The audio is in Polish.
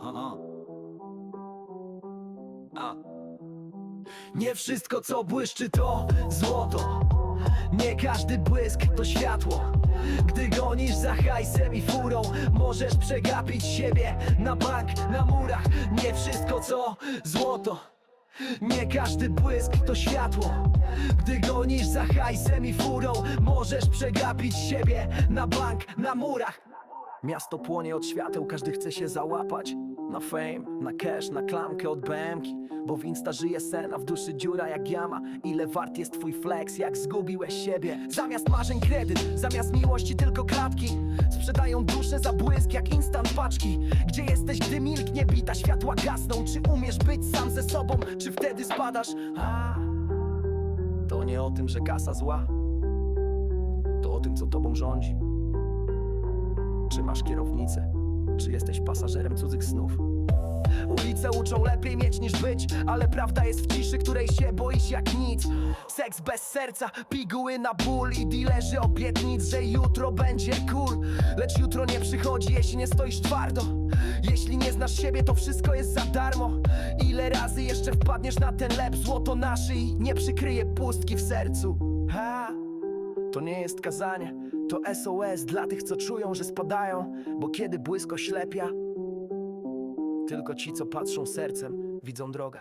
Aha. A. Nie wszystko co błyszczy to złoto. Nie każdy błysk to światło. Gdy gonisz za hajsem i furą Możesz przegapić siebie na bank, na murach. Nie wszystko co złoto. Nie każdy błysk to światło. Gdy gonisz za hajsem i furą Możesz przegapić siebie na bank, na murach Miasto płonie od świateł, każdy chce się załapać Na fame, na cash, na klamkę od BMK Bo w Insta żyje sen, a w duszy dziura jak jama. Ile wart jest twój flex, jak zgubiłeś siebie? Zamiast marzeń kredyt, zamiast miłości tylko kratki. Sprzedają duszę za błysk jak instant paczki. Gdzie jesteś, gdy milknie bita, światła gasną? Czy umiesz być sam ze sobą, czy wtedy spadasz? A, to nie o tym, że kasa zła. To o tym, co tobą rządzi czy masz kierownicę? Czy jesteś pasażerem cudzych snów? Ulice uczą lepiej mieć niż być Ale prawda jest w ciszy, której się boisz jak nic Seks bez serca, piguły na ból I dealerzy obietnic, że jutro będzie cool Lecz jutro nie przychodzi, jeśli nie stoisz twardo Jeśli nie znasz siebie, to wszystko jest za darmo Ile razy jeszcze wpadniesz na ten lep Złoto na szyi nie przykryje pustki w sercu ha. To nie jest kazanie, to SOS dla tych, co czują, że spadają, bo kiedy błysko ślepia, tylko ci, co patrzą sercem, widzą drogę.